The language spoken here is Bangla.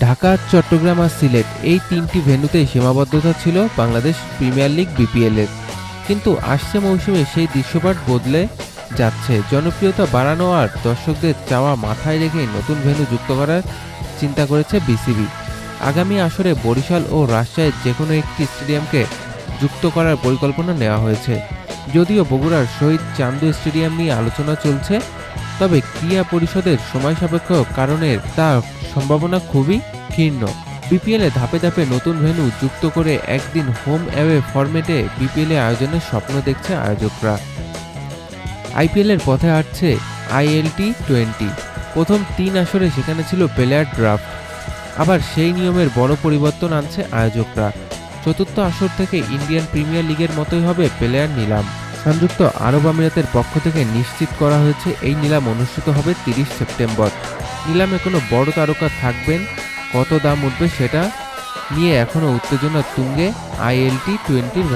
ঢাকা, চট্টগ্রাম আর সিলেট এই তিনটি ভেন্যুতেই সীমাবদ্ধতা ছিল বাংলাদেশ প্রিমিয়ার লিগ বিপিএলের কিন্তু আসছে মৌসুমে সেই দৃশ্যপাট বদলে যাচ্ছে। জনপ্রিয়তা বাড়ানো আর দর্শকদের চাওয়া মাথায় রেখে নতুন ভেন্যু যুক্ত করার চিন্তা করেছে বিসিবি। আগামী আসরে বরিশাল ও রাজশাহীর যে কোনো একটি স্টেডিয়ামকে যুক্ত করার পরিকল্পনা নেওয়া হয়েছে। যদিও বগুড়ার শহীদ চান্দু স্টেডিয়াম নিয়ে আলোচনা চলছে, তবে ক্রীড়া পরিষদের সময় সাপেক্ষ কারণের তা সম্ভাবনা খুবই ক্ষীণ। বিপিএলে ধাপে ধাপে নতুন ভেন্যু যুক্ত করে একদিন হোম অ্যাওয়ে ফরম্যাটে বিপিএলে আয়োজনের স্বপ্ন দেখছে আয়োজকরা। আইপিএলের পথে হাঁটছে আইএলটি টোয়েন্টি। প্রথম তিন আসরে সেখানে ছিল প্লেয়ার ড্রাফট। আবার সেই নিয়মের বড় পরিবর্তন আনছে আয়োজকরা। চতুর্থ আসর থেকে ইন্ডিয়ান প্রিমিয়ার লিগের মতোই হবে প্লেয়ার নিলাম। সংযুক্ত আরব আমিরাতের পক্ষ থেকে নিশ্চিত করা হয়েছে এই নিলাম অনুষ্ঠিত হবে তিরিশ সেপ্টেম্বর। নিলামে কোনো বড় তারকা থাকবেন? কত দাম উঠবে সেটা নিয়ে এখনও উত্তেজনা তুঙ্গে আইএলটি টোয়েন্টির